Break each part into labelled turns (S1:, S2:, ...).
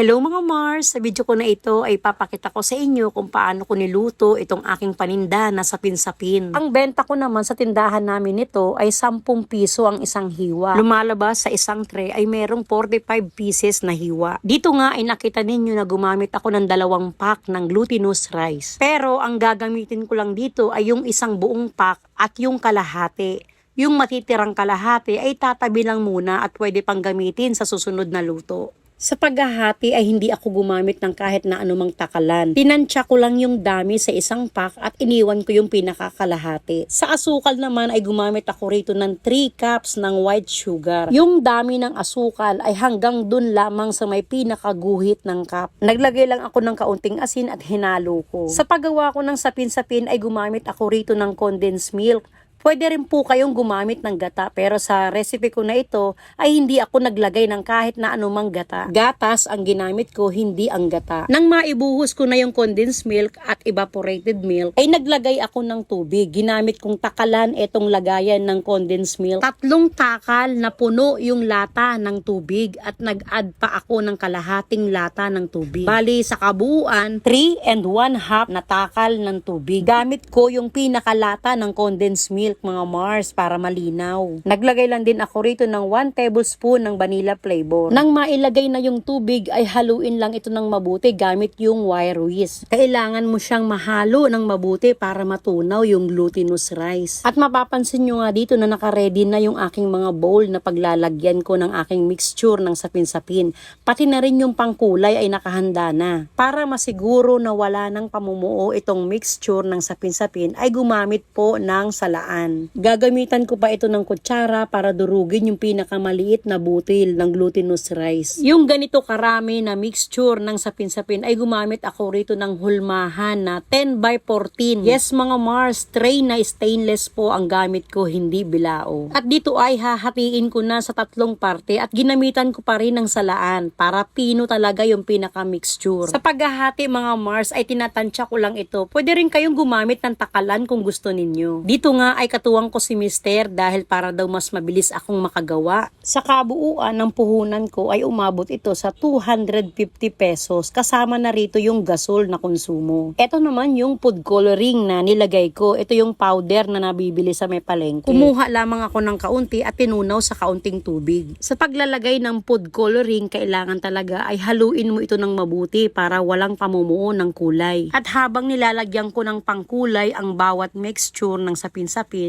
S1: Hello mga Mars! Sa video ko na ito ay papakita ko sa inyo kung paano ko niluto itong aking paninda na sapin-sapin. Ang benta ko naman sa tindahan namin nito ay 10 piso ang isang hiwa. Lumalabas sa isang tray ay merong 45 pieces na hiwa. Dito nga ay nakita ninyo na gumamit ako ng dalawang pack ng glutinous rice. Pero ang gagamitin ko lang dito ay yung isang buong pack at yung kalahati. Yung matitirang kalahati ay tatabi lang muna at pwede pang gamitin sa susunod na luto. Sa paghahati ay hindi ako gumamit ng kahit na anumang takalan. Tinansya ko lang yung dami sa isang pack at iniwan ko yung pinakakalahati. Sa asukal naman ay gumamit ako rito ng 3 cups ng white sugar. Yung dami ng asukal ay hanggang dun lamang sa may pinakaguhit ng cup. Naglagay lang ako ng kaunting asin at hinalo ko. Sa paggawa ko ng sapin-sapin ay gumamit ako rito ng condensed milk. Pwede rin po kayong gumamit ng gata pero sa recipe ko na ito ay hindi ako naglagay ng kahit na anumang gata. Gatas ang ginamit ko, hindi ang gata. Nang maibuhos ko na yung condensed milk at evaporated milk, ay naglagay ako ng tubig. Ginamit kong takalan itong lagayan ng condensed milk. Tatlong takal na puno yung lata ng tubig at nag-add pa ako ng kalahating lata ng tubig. Bali sa kabuuan, 3 and 1 half na takal ng tubig. Gamit ko yung pinakalata ng condensed milk mga Mars para malinaw. Naglagay lang din ako rito ng 1 tablespoon ng vanilla flavor. Nang mailagay na yung tubig ay haluin lang ito ng mabuti gamit yung wire whisk. Kailangan mo siyang mahalo ng mabuti para matunaw yung glutinous rice. At mapapansin nyo nga dito na nakaredy na yung aking mga bowl na paglalagyan ko ng aking mixture ng sapin-sapin. Pati na rin yung pangkulay ay nakahanda na. Para masiguro na wala ng pamumuo itong mixture ng sapin-sapin ay gumamit po ng salaan. Gagamitan ko pa ito ng kutsara para durugin yung pinakamaliit na butil ng glutinous rice. Yung ganito karami na mixture ng sapin-sapin ay gumamit ako rito ng hulmahan na 10 by 14. Yes mga Mars, tray na stainless po ang gamit ko, hindi bilao. At dito ay hahatiin ko na sa tatlong parte at ginamitan ko pa rin ng salaan para pino talaga yung pinaka-mixture. Sa paghahati mga Mars ay tinatansya ko lang ito. Pwede rin kayong gumamit ng takalan kung gusto ninyo. Dito nga ay katuwang ko si Mister dahil para daw mas mabilis akong makagawa. Sa kabuuan ng puhunan ko ay umabot ito sa 250 pesos kasama na rito yung gasol na konsumo. Ito naman yung food coloring na nilagay ko. Ito yung powder na nabibili sa may palengke. Kumuha lamang ako ng kaunti at tinunaw sa kaunting tubig. Sa paglalagay ng food coloring, kailangan talaga ay haluin mo ito ng mabuti para walang pamumuo ng kulay. At habang nilalagyan ko ng pangkulay ang bawat mixture ng sapin-sapin,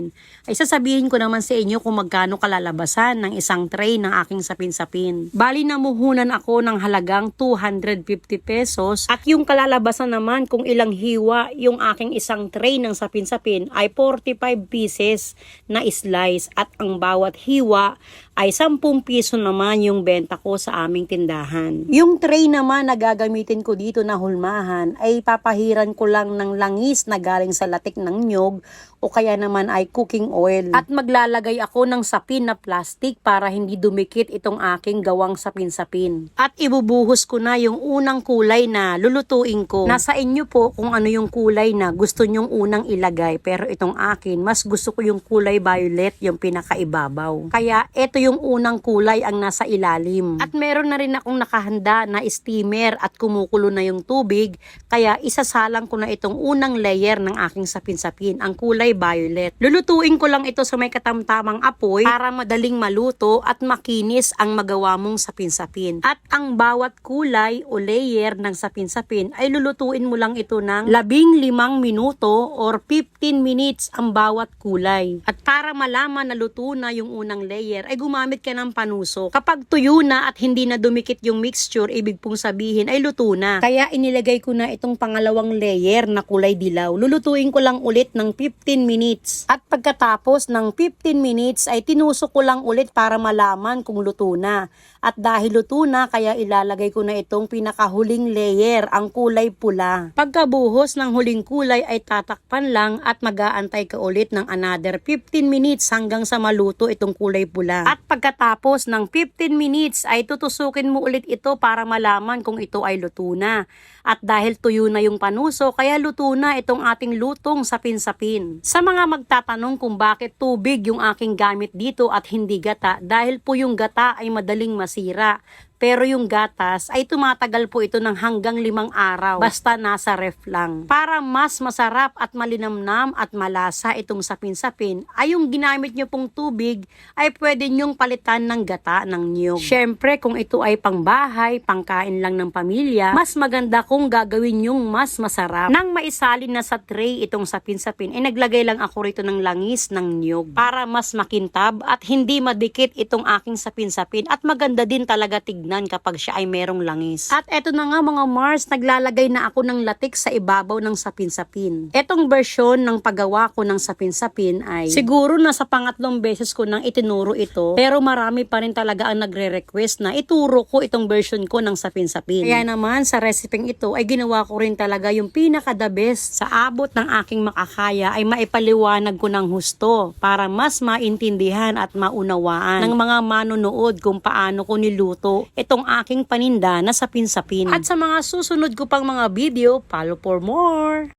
S1: ay sasabihin ko naman sa inyo kung magkano kalalabasan ng isang tray ng aking sapin-sapin. Bali namuhunan ako ng halagang 250 pesos. At yung kalalabasan naman kung ilang hiwa yung aking isang tray ng sapin-sapin ay 45 pieces na slice. At ang bawat hiwa ay 10 piso naman yung benta ko sa aming tindahan. Yung tray naman na gagamitin ko dito na hulmahan ay papahiran ko lang ng langis na galing sa latik ng nyog o kaya naman ay cooking oil. At maglalagay ako ng sapin na plastic para hindi dumikit itong aking gawang sapin-sapin. At ibubuhos ko na yung unang kulay na lulutuin ko. Nasa inyo po kung ano yung kulay na gusto nyong unang ilagay. Pero itong akin, mas gusto ko yung kulay violet, yung pinakaibabaw. Kaya ito yung unang kulay ang nasa ilalim. At meron na rin akong nakahanda na steamer at kumukulo na yung tubig. Kaya isasalang ko na itong unang layer ng aking sapin-sapin. Ang kulay violet. Lulutuin ko lang ito sa may katamtamang apoy para madaling maluto at makinis ang magawa mong sapin-sapin. At ang bawat kulay o layer ng sapin-sapin ay lulutuin mo lang ito ng labing limang minuto or 15 minutes ang bawat kulay. At para malaman na luto na yung unang layer ay gumamit ka ng panuso. Kapag tuyo na at hindi na dumikit yung mixture, ibig pong sabihin ay luto na. Kaya inilagay ko na itong pangalawang layer na kulay dilaw. Lulutuin ko lang ulit ng 15 minutes. At pagkatapos ng 15 minutes ay tinusok ko lang ulit para malaman kung luto na. At dahil luto na, kaya ilalagay ko na itong pinakahuling layer, ang kulay pula. Pagkabuhos ng huling kulay ay tatakpan lang at mag-aantay ka ulit ng another 15 minutes hanggang sa maluto itong kulay pula. At pagkatapos ng 15 minutes ay tutusukin mo ulit ito para malaman kung ito ay luto na. At dahil tuyo na yung panuso, kaya luto na itong ating lutong sapin-sapin. Sa mga magtatanong kung bakit tubig yung aking gamit dito at hindi gata, dahil po yung gata ay madaling masira. Pero yung gatas ay tumatagal po ito ng hanggang limang araw. Basta nasa ref lang. Para mas masarap at malinamnam at malasa itong sapin-sapin, ay yung ginamit nyo pong tubig ay pwede nyong palitan ng gata ng niyog. Syempre, kung ito ay pangbahay, pangkain lang ng pamilya, mas maganda kung gagawin yung mas masarap. Nang maisalin na sa tray itong sapin-sapin, ay naglagay lang ako rito ng langis ng niyog para mas makintab at hindi madikit itong aking sapin-sapin at maganda din talaga tignan kapag siya ay merong langis. At eto na nga mga Mars, naglalagay na ako ng latik sa ibabaw ng sapin-sapin. Etong version ng paggawa ko ng sapin-sapin ay siguro na sa pangatlong beses ko nang itinuro ito pero marami pa rin talaga ang nagre-request na ituro ko itong version ko ng sapin-sapin. Kaya naman sa reseping ito ay ginawa ko rin talaga yung pinaka the best sa abot ng aking makakaya ay maipaliwanag ko ng husto para mas maintindihan at maunawaan ng mga manonood kung paano ko niluto itong aking paninda na sapin-sapin. At sa mga susunod ko pang mga video, follow for more!